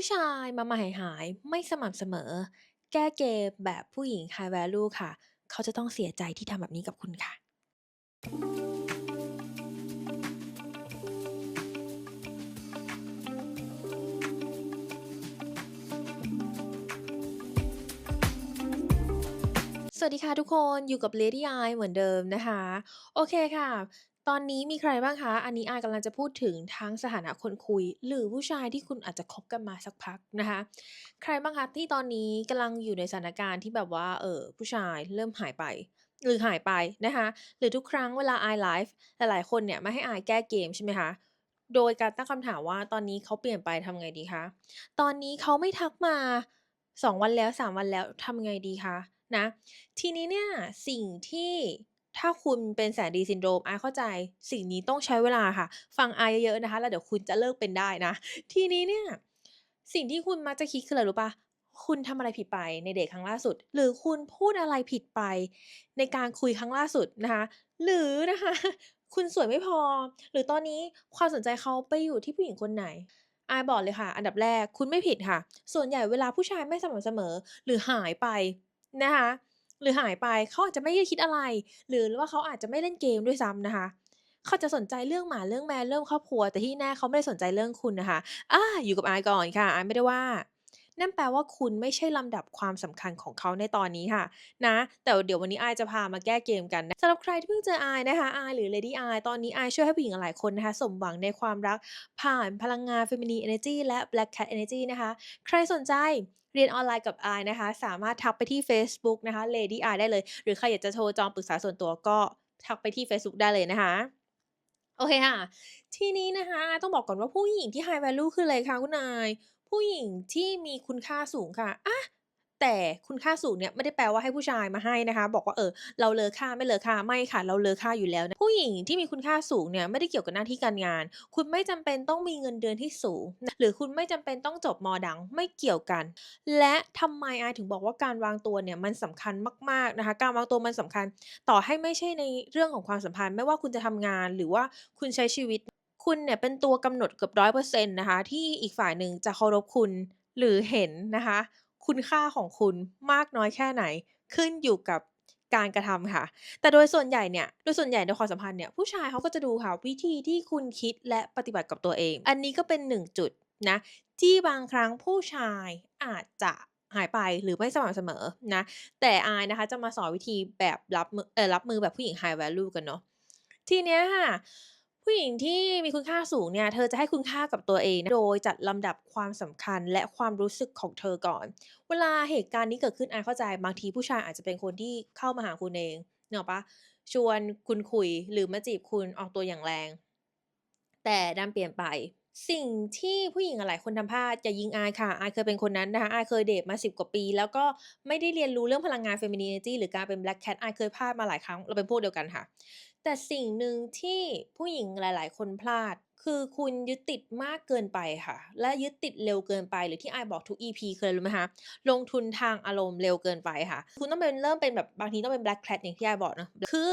ผู้ชายมามาหายๆไม่สม่ำเสมอ แก้เกมแบบผู้หญิง High Value ค่ะ เขาจะต้องเสียใจที่ทำแบบนี้กับคุณค่ะ สวัสดีค่ะทุกคนอยู่กับ Lady I เหมือนเดิมนะคะ โอเคค่ะ ตอนนี้มีใครบ้างคะ อันนี้อายกำลังจะพูดถึงทั้งสถานะคนคุย หรือผู้ชายที่คุณอาจจะคบกันมาสักพักนะคะ ใครบ้างคะที่ตอนนี้กำลังอยู่ในสถานการณ์ที่แบบว่าเออผู้ชายเริ่มหายไป หรือหายไปนะคะหรือทุกครั้งเวลาอายไลฟ์หลายๆคนเนี่ยมาให้อายแก้เกมใช่ไหมคะโดยการตั้งคำถามว่าตอนนี้เขาเปลี่ยนไปทำไงดีคะตอนนี้เขาไม่ทักมา 2 วันแล้ว 3 วันแล้วทำไงดีคะนะทีนี้เนี่ยสิ่งที่ ถ้าคุณเป็นแสนดีซินโดรมอายเข้าใจสิ่งนี้ต้องใช้เวลาค่ะ ฟังอายเยอะๆนะคะ แล้วเดี๋ยวคุณจะเลิกเป็นได้นะ ทีนี้เนี่ย สิ่งที่คุณมักจะคิดคืออะไรรู้ปล่าคุณทำอะไรผิดไปในเดตครั้งล่าสุด หรือคุณพูดอะไรผิดไป ในการคุยครั้งล่าสุดนะคะ หรือนะคะ คุณสวยไม่พอ หรือตอนนี้ความสนใจเขาไปอยู่ที่ผู้หญิงคนไหนอายบอกเลยค่ะ อันดับแรกคุณไม่ผิดค่ะ ส่วนใหญ่เวลาผู้ชายไม่สม่ำเสมอหรือหายไปนะคะ หรือหายไปเขาอาจจะไม่ได้คิดอะไร หรือว่าเขาอาจจะไม่เล่นเกมด้วยซ้ำนะคะเขาจะสนใจเรื่องหมาเรื่องแมวเรื่องครอบครัว แต่ที่แน่เขาไม่ได้สนใจเรื่องคุณนะคะอาอยู่กับอายก่อนค่ะอายไม่ได้ว่า นั่นแปลว่าคุณไม่ใช่ลำดับความสำคัญของเขาในตอนนี้ค่ะ นะ แต่เดี๋ยววันนี้อายจะพามาแก้เกมกันนะสำหรับใครที่เพิ่งเจออายนะคะอายหรือ Lady อายตอนนี้อายช่วยให้ผู้หญิงหลายคนนะคะ สมหวังในความรักผ่านพลังงาน Feminine Energy และ Black Cat Energy นะคะ ใครสนใจเรียนออนไลน์กับอายนะคะ สามารถทักไปที่เฟซบุ๊กนะคะ Lady Eye ได้เลย หรือใครอยากจะโทรจองปรึกษาส่วนตัวก็ทักไปที่เฟซบุ๊กได้เลยนะคะโอเคค่ะ ทีนี้นะคะ ต้องบอกก่อนว่าผู้หญิงที่ High Value คืออะไรคะคุณนาย ผู้หญิงที่มีคุณค่าสูงค่ะอะแต่คุณค่าสูงเนี่ยไม่ได้แปลว่าให้ผู้ชายมาให้นะคะ บอกว่าเออเราเลอค่าไม่เลอค่าไม่ค่ะ เราเลอค่าอยู่แล้วนะผู้หญิงที่มีคุณค่าสูงเนี่ยไม่ได้เกี่ยวกับหน้าที่การงาน คุณไม่จำเป็นต้องมีเงินเดือนที่สูง หรือคุณไม่จำเป็นต้องจบมดังไม่เกี่ยวกัน และทำไมไอถึงบอกว่าการวางตัวเนี่ยมันสำคัญมากๆนะคะ การวางตัวมันสำคัญ ต่อให้ไม่ใช่ในเรื่องของความสัมพันธ์ ไม่ว่าคุณจะทำงานหรือว่าคุณใช้ชีวิต คุณเนี่ยเป็นตัวกำหนดเกือบ100%นต์นะคะ ที่อีกฝ่ายหนึ่งจะเคารพคุณหรือเห็นนะคะ คุณค่าของคุณมากน้อยแค่ไหน ขึ้นอยู่กับการกระทำค่ะ แต่โดยส่วนใหญ่เนี่ย โดยส่วนใหญ่ในความสัมพันธ์เนี่ย ผู้ชายเขาก็จะดูค่ะ วิธีที่คุณคิดและปฏิบัติกับตัวเอง อันนี้ก็เป็นหนึ่งจุดนะที่บางครั้งผู้ชายอาจจะหายไปหรือไม่สม่ำเสมอนะ แต่อายนะคะจะมาสอนวิธีแบบรับมือเออรับมือแบบผู้หญิง high value กันเนาะทีเนี้ยค่ะ ผู้หญิงที่มีคุณค่าสูงเนี่ย เธอจะให้คุณค่ากับตัวเอง โดยจัดลำดับความสำคัญและความรู้สึกของเธอก่อน เวลาเหตุการณ์นี้เกิดขึ้นอาเข้าใจ บางทีผู้ชายอาจจะเป็นคนที่เข้ามาหาคุณเองเนกอะปะชวนคุณคุยหรือมาจีบคุณออกตัวอย่างแรง แต่ดันเปลี่ยนไป สิ่งที่ผู้หญิงหลายคนทำพลาดอย่ายิงอายค่ะอายเคยเป็นคนนั้นนะคะอายเคยเดทมา 10 กว่าปี แล้วก็ไม่ได้เรียนรู้เรื่องพลังงาน Femininity หรือการเป็น Black Cat อายเคยพลาดมาหลายครั้งเราเป็นพวกเดียวกันค่ะ แต่สิ่งหนึ่งที่ผู้หญิงหลาย ๆ คนพลาด คือคุณยึดติดมากเกินไปค่ะ และยึดติดเร็วเกินไปหรือที่ไอบอกทุก EP เคยรู้ไหมคะลงทุนทางอารมณ์เร็วเกินไปค่ะ คุณต้องเป็นเริ่มเป็นแบบบางทีต้องเป็น black cat อย่างที่ไอบอกนะคือ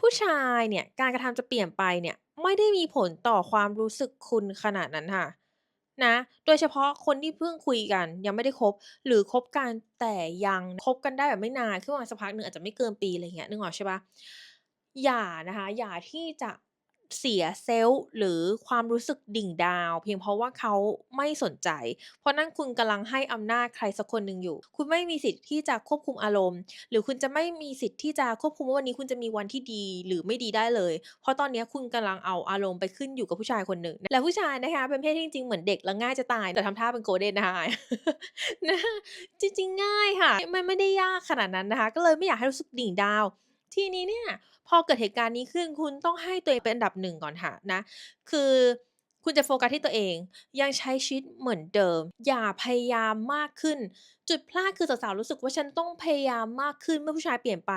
ผู้ชายเนี่ยการกระทำจะเปลี่ยนไปเนี่ยไม่ได้มีผลต่อความรู้สึกคุณขนาดนั้นค่ะ นะ โดยเฉพาะคนที่เพิ่งคุยกัน ยังไม่ได้คบ หรือคบกันแต่ยังคบกันได้แบบไม่นานคือประมาสักพักหนึ่งอาจจะไม่เกินปีอะไรเงี้ยนึกออกใช่ปะอย่านะคะ อย่าที่จะ เสียเซลล์หรือความรู้สึกดิ่งดาว เพียงเพราะว่าเขาไม่สนใจ เพราะนั่นคุณกำลังให้อำนาจใครสักคนหนึ่งอยู่ คุณไม่มีสิทธิ์ที่จะควบคุมอารมณ์ หรือคุณจะไม่มีสิทธิ์ที่จะควบคุมว่าวันนี้คุณจะมีวันที่ดีหรือไม่ดีได้เลย เพราะตอนนี้คุณกำลังเอาอารมณ์ไปขึ้นอยู่กับผู้ชายคนหนึ่ง และผู้ชายนะคะ เป็นเพศที่จริงๆเหมือนเด็กแล้วง่ายจะตาย แต่ทำท่าเป็นโกเด้นนะคะนะจริงๆง่ายค่ะ มันไม่ได้ยากขนาดนั้นนะคะ ก็เลยไม่อยากให้รู้สึกดิ่งดาว ทีนี้เนี่ยพอเกิดเหตุการณ์นี้ขึ้นคุณต้องให้ตัวเองเป็นอันดับหนึ่งก่อนค่ะนะคือคุณจะโฟกัสที่ตัวเอง ยังใช้ชีวิตเหมือนเดิม อย่าพยายามมากขึ้น จุดพลาดคือสาวๆรู้สึกว่าฉันต้องพยายามมากขึ้นเมื่อผู้ชายเปลี่ยนไป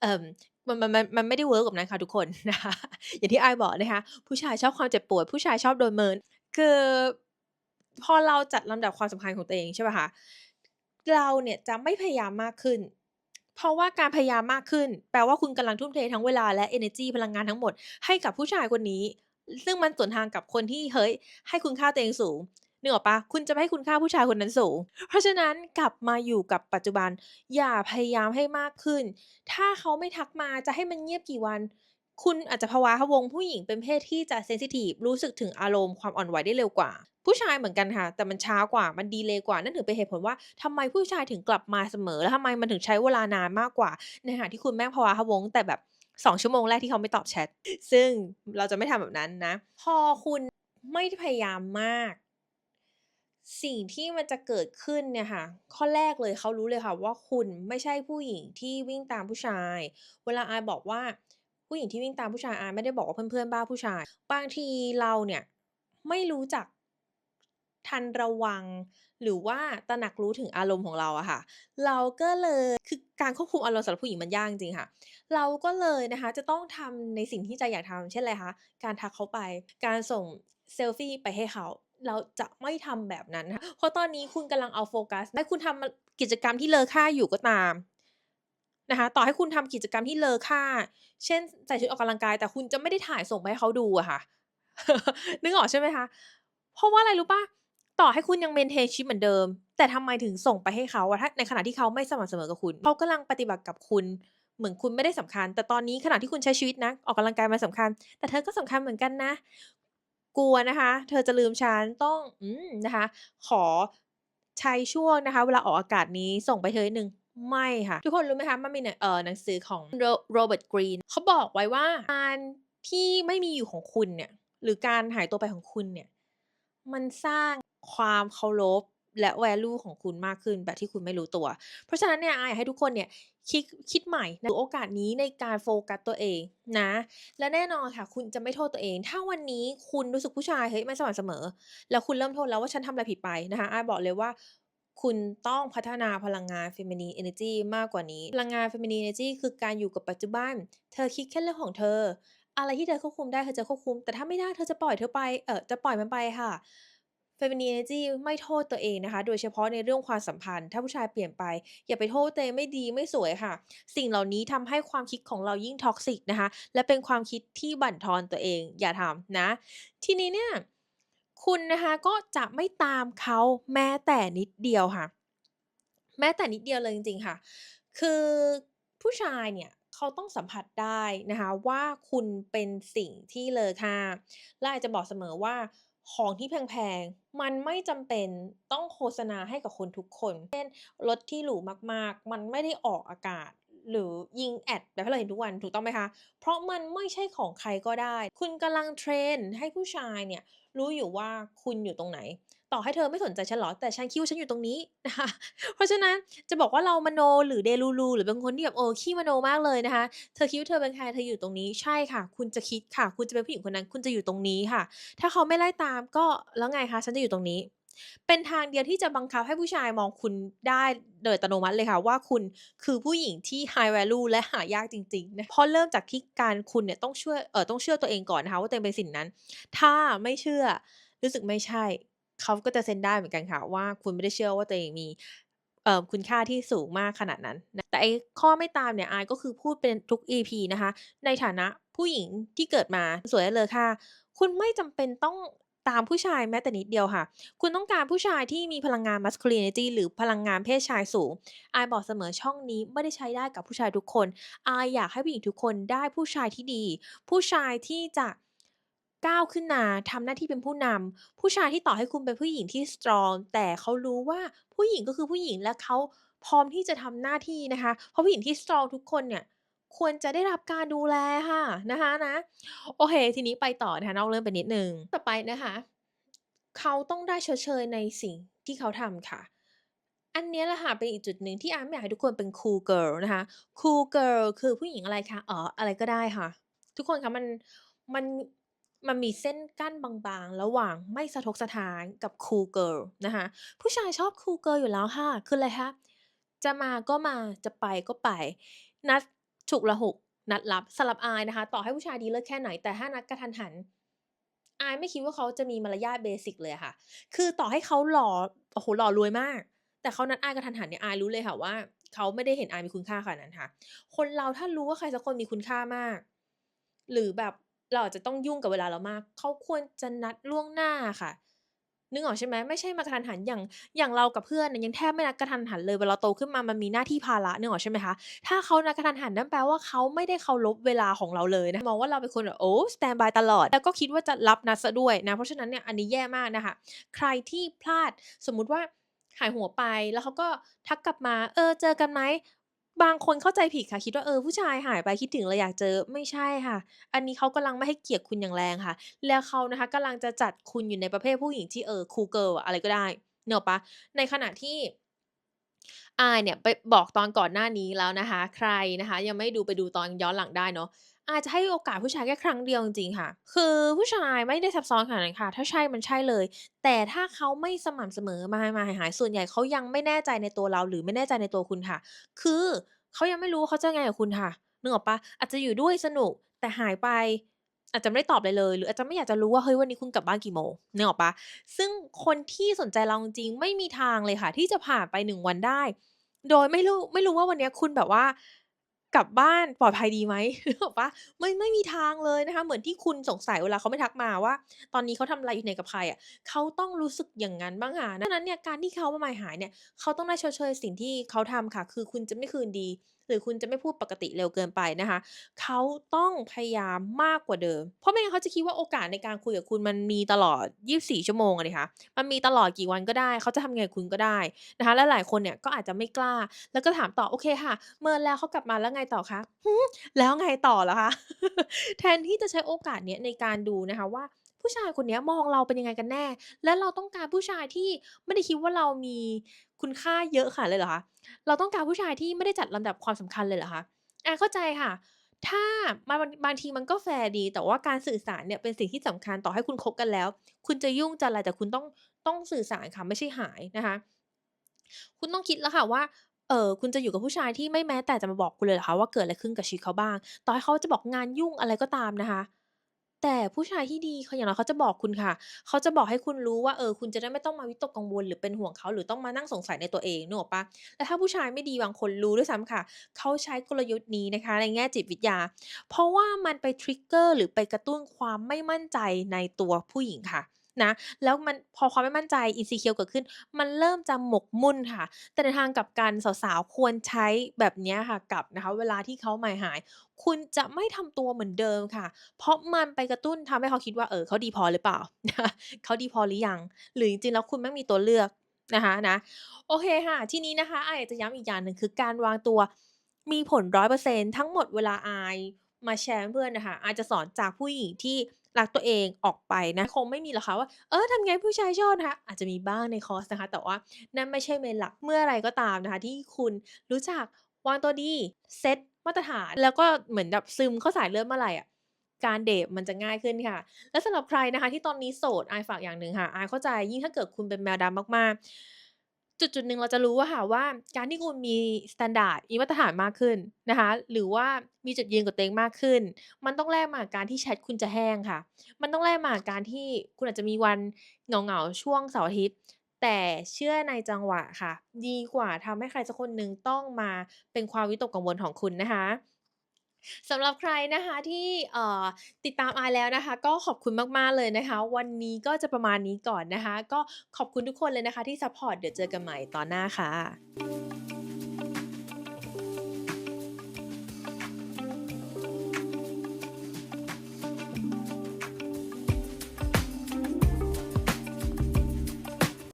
เอ่อมันมันมันมันไม่ได้เวิร์กแบบนั้นค่ะทุกคนนะคะอย่างที่ไอบอกนะคะ ผู้ชายชอบความเจ็บปวด ผู้ชายชอบโดนเมิน คือพอเราจัดลำดับความสำคัญของตัวเองใช่ป่ะคะเราเนี่ยจะไม่พยายามมากขึ้น เพราะว่าการพยายามมากขึ้น แปลว่าคุณกำลังทุ่มเททั้งเวลาและเอเนอร์จีพลังงานทั้งหมดให้กับผู้ชายคนนี้ ซึ่งมันสวนทางกับคนที่เฮ้ย ให้คุณค่าตัวเองสูงนึกออกปล่า?คุณจะไม่ให้คุณค่าผู้ชายคนนั้นสูง เพราะฉะนั้นกลับมาอยู่กับปัจจุบัน อย่าพยายามให้มากขึ้น ถ้าเขาไม่ทักมาจะให้มันเงียบกี่วัน คุณอาจจะพะว้าพะวงผู้หญิงเป็นเพศที่จะเซนซิทิฟรู้สึกถึงอารมณ์ความอ่อนไหวได้เร็วกว่า ผู้ชายเหมือนกันค่ะ แต่มันช้ากว่ามันดีเลยกว่า นั่นถึงเป็นเหตุผลว่าทำไมผู้ชายถึงกลับมาเสมอ แล้วทำไมมันถึงใช้เวลานานมากกว่า ในขณะที่คุณแม่พว้าพวงแต่แบบ2ชั่วโมงแรกที่เขาไม่ตอบแชตซึ่งเราจะไม่ทำแบบนั้นนะ พอคุณไม่พยายามมาก สิ่งที่มันจะเกิดขึ้นเนี่ยค่ะ ข้อแรกเลยเขารู้เลยค่ะ ว่าคุณไม่ใช่ผู้หญิงที่วิ่งตามผู้ชาย เวลาอายบอกว่าผู้หญิงที่วิ่งตามผู้ชายอายไม่ได้บอกว่าเพื่อนๆบ้าผู้ชาย บางทีเราเนี่ยไม่รู้จัก ทันระวัง หรือว่าตระหนักรู้ถึงอารมณ์ของเราอะค่ะ เราก็เลยคือการควบคุมอารมณ์สำหรับผู้หญิงมันยากจริงค่ะ เราก็เลยนะคะจะต้องทำในสิ่งที่ใจอยากทำเช่นไรคะการทักเขาไป การส่งเซลฟี่ไปให้เขาเราจะไม่ทำแบบนั้นค่ะเพราะตอนนี้คุณกำลังเอาโฟกัสและคุณทำมกิจกรรมที่เลอค่าอยู่ก็ตามนะคะต่อให้คุณทำกิจกรรมที่เลอค่า เช่นใส่ชุดออกกำลังกาย แต่คุณจะไม่ได้ถ่ายส่งไปให้เขาดูอะค่ะ นึกออกใช่ไหมคะ?เพราะว่าอะไรรู้ปล่า? ต่อให้คุณยังเมนเทนชีวิตเหมือนเดิม แต่ทำไมถึงส่งไปให้เขาอะถ้าในขณะที่เขาไม่สม่ำเสมอกับคุณ เขากำลังปฏิบัติกับคุณเหมือนคุณไม่ได้สำคัญ แต่ตอนนี้ขณะที่คุณใช้ชีวิตนะ ออกกำลังกายมันสำคัญ แต่เธอก็สำคัญเหมือนกันนะ กลัวนะคะ เธอจะลืมฉันต้องอืมนะคะ ขอใช้ช่วงนะคะ เวลาออกอากาศนี้ส่งไปเธอหนึ่งไม่ค่ะ ทุกคนรู้ไหมคะมันมีหนังเอ่อหนังสือของโร Robert Greene เขาบอกไว้ว่าการที่ไม่มีอยู่ของคุณเนี่ย หรือการหายตัวไปของคุณเนี่ย มันสร้าง ความเคารพและแวลูของคุณมากขึ้นแบบที่คุณไม่รู้ตัว เพราะฉะนั้นเนี่ยอายอยากให้ทุกคนเนี่ยคิดคิดใหม่ในโอกาสนี้ในการโฟกัสตัวเองนะ และแน่นอนค่ะ คุณจะไม่โทษตัวเอง ถ้าวันนี้คุณรู้สึกผู้ชายเฮ้ยไม่สม่ำเสมอ แล้วคุณเริ่มโทษแล้วว่าฉันทำอะไรผิดไปนะคะอายบอกเลยว่าคุณต้องพัฒนาพลังงาน Feminine Energy มากกว่านี้ พลังงาน Feminine Energy คือการอยู่กับปัจจุบัน เธอคิดแค่เรื่องของเธอ อะไรที่เธอควบคุมได้เธอจะควบคุม แต่ถ้าไม่ได้เธอจะปล่อยเธอไป เออจะปล่อยมันไปค่ะ Feminine Energy ไม่โทษตัวเองนะคะ โดยเฉพาะในเรื่องความสัมพันธ์ ถ้าผู้ชายเปลี่ยนไป อย่าไปโทษตัวเองไม่ดีไม่สวยค่ะ สิ่งเหล่านี้ทำให้ความคิดของเรายิ่ง toxic นะคะ และเป็นความคิดที่บั่นทอนตัวเอง อย่าทำนะ ทีนี้เนี่ย คุณนะคะก็จะไม่ตามเขาแม้แต่นิดเดียวค่ะ แม้แต่นิดเดียวเลยจริงๆค่ะ คือผู้ชายเนี่ยเขาต้องสัมผัสได้นะคะว่าคุณเป็นสิ่งที่เลอค่าและอายจะบอกเสมอว่า ของที่แพงๆ มันไม่จำเป็นต้องโฆษณาให้กับคนทุกคน เช่นรถที่หรูมากๆ มันไม่ได้ออกอากาศ หรือยิงแอดแบบที่เราเห็นทุกวันถูกต้องไหมคะ?เพราะมันไม่ใช่ของใครก็ได้ คุณกำลังเทรนให้ผู้ชายเนี่ยรู้อยู่ว่าคุณอยู่ตรงไหน ต่อให้เธอไม่สนใจฉันหรอ แต่ฉันคิดว่าฉันอยู่ตรงนี้นะคะ เพราะฉะนั้นจะบอกว่าเรามโนหรือเดลูรูหรือเป็นคนที่แบบเออขี้มโนมากเลยนะคะ เธอคิดว่าเธอเป็นใครเธออยู่ตรงนี้ใช่ค่ะ คุณจะคิดค่ะ คุณจะเป็นผู้หญิงคนนั้น คุณจะอยู่ตรงนี้ค่ะ ถ้าเขาไม่ไล่ตามก็แล้วไงคะฉันจะอยู่ตรงนี้ เป็นทางเดียวที่จะบังคับให้ผู้ชายมองคุณได้โดยอัตโนมัติเลยค่ะ ว่าคุณคือผู้หญิงที่ high value และหายากจริงๆนะเพราะเริ่มจากที่การคุณเนี่ยต้องช่วยเออต้องเชื่อตัวเองก่อนนะคะว่าตัวเองเป็นสิ่งนั้น ถ้าไม่เชื่อรู้สึกไม่ใช่ เขาก็จะเซ็นได้เหมือนกันค่ะว่าคุณไม่ได้เชื่อว่าตัวเองมีเอ่อคุณค่าที่สูงมากขนาดนั้นนะแต่ไอ้ข้อไม่ตามเนี่ยอายก็คือพูดเป็นทุก EP นะคะ ในฐานะผู้หญิงที่เกิดมาสวยและเลอค่าคุณไม่จำเป็นต้องตามผู้ชายแม้แต่นิดเดียวค่ะ คุณต้องการผู้ชายที่มีพลังงาน Masculinity หรือพลังงานเพศชายสูง อายบอกเสมอช่องนี้ไม่ได้ใช้ได้กับผู้ชายทุกคน อายอยากให้ผู้หญิงทุกคนได้ผู้ชายที่ดี ผู้ชายที่จะ ก้าวขึ้นมาทำหน้าที่เป็นผู้นำผู้ชายที่ต่อให้คุณเป็นผู้หญิงที่สตรอง แต่เขารู้ว่าผู้หญิงก็คือผู้หญิงและเขาพร้อมที่จะทำหน้าที่นะคะ เพราะผู้หญิงที่สตรองทุกคนเนี่ยควรจะได้รับการดูแลค่ะนะคะนะโอเค ทีนี้ไปต่อนะคะนอกเรื่องไปนิดนึงต่อไปนะคะ เขาต้องได้ชดเชยในสิ่งที่เขาทำค่ะ อันนี้แหละค่ะเป็นอีกจุดหนึ่งที่อายไม่อยากให้ทุกคนเป็น Cool Girl นะคะ Cool Girl คือผู้หญิงอะไรคะอ๋ออะไรก็ได้ค่ะ ทุกคนคะมันมัน มันมีเส้นกั้นบางๆ ระหว่างไม่สะทกสะท้านกับ Cool Girl นะคะผู้ชายชอบ Cool Girl อยู่แล้วค่ะ คืออะไรคะจะมาก็มาจะไปก็ไป นัดฉุกละหุกนัดลับสำหรับอายนะคะ ต่อให้ผู้ชายดีเลิศแค่ไหนแต่ถ้านัดกระทันหัน อายไม่คิดว่าเขาจะมีมารยาทเบสิกเลยค่ะ คือต่อให้เขาหล่อโอ้โฮหล่อรวยมาก แต่เขานัดอายกระทันหันเนี่ยอายรู้เลยค่ะว่า เขาไม่ได้เห็นอายมีคุณค่าขนาดนั้นค่ะ คนเราถ้ารู้ว่าใครสักคนมีคุณค่ามาก หรือแบบ เราอาจจะต้องยุ่งกับเวลาเรามาก เขาควรจะนัดล่วงหน้าค่ะ นึกออกใช่ไหมไม่ใช่มากระทันหันอย่างอย่างเรากับเพื่อนเนี่ยยังแทบไม่นัดกระทันหันเลยเวลาเราโตขึ้นมามันมีหน้าที่ภาระนึกออกใช่ไหมคะถ้าเขานัดกระทันหันนั่นแปลว่าเขาไม่ได้เคารพเวลาของเราเลยนะมองว่าเราเป็นคนแบบโอ้สแตนบายตลอดแล้วก็คิดว่าจะรับนัดเสียด้วยนะเพราะฉะนั้นเนี่ยอันนี้แย่มากนะคะใครที่พลาดสมมุติว่าหายหัวไปแล้วเขาก็ทักกลับมา"เออเจอกันไหม?" บางคนเข้าใจผิดค่ะ คิดว่าเออผู้ชายหายไปคิดถึงเลยอยากเจอไม่ใช่ค่ะ อันนี้เขากำลังไม่ให้เกียรติคุณอย่างแรงค่ะ แล้วเขานะคะกำลังจะจัดคุณอยู่ในประเภทผู้หญิงที่เออคูเกิลอะอะไรก็ได้เนอะปะ?ในขณะที่อายเนี่ยไปบอกตอนก่อนหน้านี้แล้วนะคะ ใครนะคะ ยังไม่ดูไปดูตอนย้อนหลังได้เนาะ อายจะให้โอกาสผู้ชายแค่ครั้งเดียวจริงๆค่ะ คือผู้ชายไม่ได้ซับซ้อนขนาดนั้นค่ะ ถ้าใช่มันใช่เลย แต่ถ้าเขาไม่สม่ำเสมอมามาหายๆส่วนใหญ่เขายังไม่แน่ใจในตัวเราหรือไม่แน่ใจในตัวคุณค่ะ คือเขายังไม่รู้เขาจะไงกับคุณค่ะนึกออกปล่า?อาจจะอยู่ด้วยสนุกแต่หายไป อาจจะไม่ได้ตอบอะไรเลย หรืออาจจะไม่อยากจะรู้ว่าเฮ้ยวันนี้คุณกลับบ้านกี่โมงนึกออกปล่า?ซึ่งคนที่สนใจเราจริงๆไม่มีทางเลยค่ะ ที่จะผ่านไป1วันได้ โดยไม่รู้ไม่รู้ว่าวันนี้คุณแบบว่า กลับบ้านปลอดภัยดีไหมบอกว่า?ไม่ไม่มีทางเลยนะคะ เหมือนที่คุณสงสัยเวลาเขาไม่ทักมาว่า ตอนนี้เขาทำอะไรอยู่ไหนกับใครอะเขาต้องรู้สึกอย่างนั้นบ้างค่ะดังนั้นเนี่ยการที่เขามาหายเนี่ยเขาต้องได้ชดเชยสิ่งที่เขาทำค่ะ คือคุณจะไม่คืนดี หรือคุณจะไม่พูดปกติเร็วเกินไปนะคะเขาต้องพยายามมากกว่าเดิม เพราะไม่งั้นเขาจะคิดว่าโอกาสในการคุยกับคุณมันมีตลอด 24 ชั่วโมงอะสิคะมันมีตลอดกี่วันก็ได้ เขาจะทำไงคุณก็ได้นะคะและหลายคนเนี่ยก็อาจจะไม่กล้า แล้วก็ถามต่อ"โอเคค่ะ เมินแล้วเขากลับมาแล้วไงต่อคะ?"แล้วไงต่อเหรอคะแทนที่จะใช้โอกาสเนี้ยในการดูนะคะว่า ผู้ชายคนนี้มองเราเป็นยังไงกันแน่ และเราต้องการผู้ชายที่ไม่ได้คิดว่าเรามีคุณค่าเยอะขนาดนั้นเลยเหรอคะเราต้องการผู้ชายที่ไม่ได้จัดลำดับความสำคัญเลยเหรอคะอาเข้าใจค่ะ ถ้าบางบางทีมันก็แฟร์ดี แต่ว่าการสื่อสารเนี่ยเป็นสิ่งที่สำคัญต่อให้คุณคบกันแล้ว คุณจะยุ่งจะอะไรแต่คุณต้องต้องสื่อสารค่ะไม่ใช่หายนะคะ คุณต้องคิดแล้วค่ะว่าเออคุณจะอยู่กับผู้ชายที่ไม่แม้แต่จะมาบอกคุณเลยเหรอคะว่าเกิดอะไรขึ้นกับชีวิตเขาบ้าง ต่อให้เขาจะบอกงานยุ่งอะไรก็ตามนะคะ แต่ผู้ชายที่ดีเขาอย่างน้อยเขาจะบอกคุณค่ะ เขาจะบอกให้คุณรู้ว่า เออ คุณจะได้ไม่ต้องมาวิตกกังวล หรือเป็นห่วงเขา หรือต้องมานั่งสงสัยในตัวเองนึกออกปล่า?แล้วถ้าผู้ชายไม่ดีบางคนรู้ด้วยซ้ำค่ะ เขาใช้กลยุทธ์นี้นะคะ ในแง่จิตวิทยา เพราะว่ามันไปทริกเกอร์หรือไปกระตุ้นความไม่มั่นใจในตัวผู้หญิงค่ะ นะ แล้วมันพอความไม่มั่นใจ insecure เกิดขึ้น มันเริ่มจะหมกมุ่นค่ะ แต่ในทางกับกันสาวๆควรใช้แบบนี้ค่ะกับนะคะ เวลาที่เขาหมายๆคุณจะไม่ทำตัวเหมือนเดิมค่ะ เพราะมันไปกระตุ้นทำให้เขาคิดว่าเออเขาดีพอหรือเปล่าเขาดีพอหรือยัง หรือจริงๆแล้วคุณไม่มีตัวเลือกนะคะนะโอเคค่ะ ที่นี้นะคะอายอจะย้ำอีกอย่างหนึ่งคือการวางตัวมีผล100%ทั้งหมดเวลาอายมาแชร์เพื่อนนะคะอายจะสอนจากผู้หญิงที่ รักตัวเองออกไปนะ คงไม่มีหรอกค่ะว่า เออทำไงผู้ชายชอบนะคะอาจจะมีบ้างในคอร์สนะคะ แต่ว่านั่นไม่ใช่ Main หลักเมื่อไรก็ตามนะคะ ที่คุณรู้จักวางตัวดีเซตมาตรฐานแล้วก็เหมือนแบบซึมเข้าสายเลือดเมื่อไหร่อะการเดตมันจะง่ายขึ้นค่ะ และสำหรับใครนะคะ ที่ตอนนี้โสดไอฝากอย่างหนึ่งค่ะไอเข้าใจยิ่งถ้าเกิดคุณเป็นแมวดำมากๆ จุดๆหนึ่งเราจะรู้อะค่ะว่า การที่คุณมีสแตนดาร์ดมีมาตรฐานมากขึ้นนะคะ หรือว่ามีจุดยืนกับตัวเองมากขึ้น มันต้องแลกมากับการที่แชตคุณจะแห้งค่ะ มันต้องแลกมากับการที่คุณอาจจะมีวันเหงาๆช่วงเสาร์อาทิตย์แต่เชื่อในจังหวะค่ะ ดีกว่าทำให้ใครสักคนหนึ่งต้องมาเป็นความวิตกกังวลของคุณนะคะ สำหรับใครนะคะที่ติดตามอายแล้วนะคะ ก็ขอบคุณมาก ๆ เลยนะคะ วันนี้ก็จะประมาณนี้ก่อนนะคะ ก็ขอบคุณทุกคนเลยนะคะที่ซัปพอร์ตเดี๋ยวเจอกันใหม่ตอนหน้าค่ะ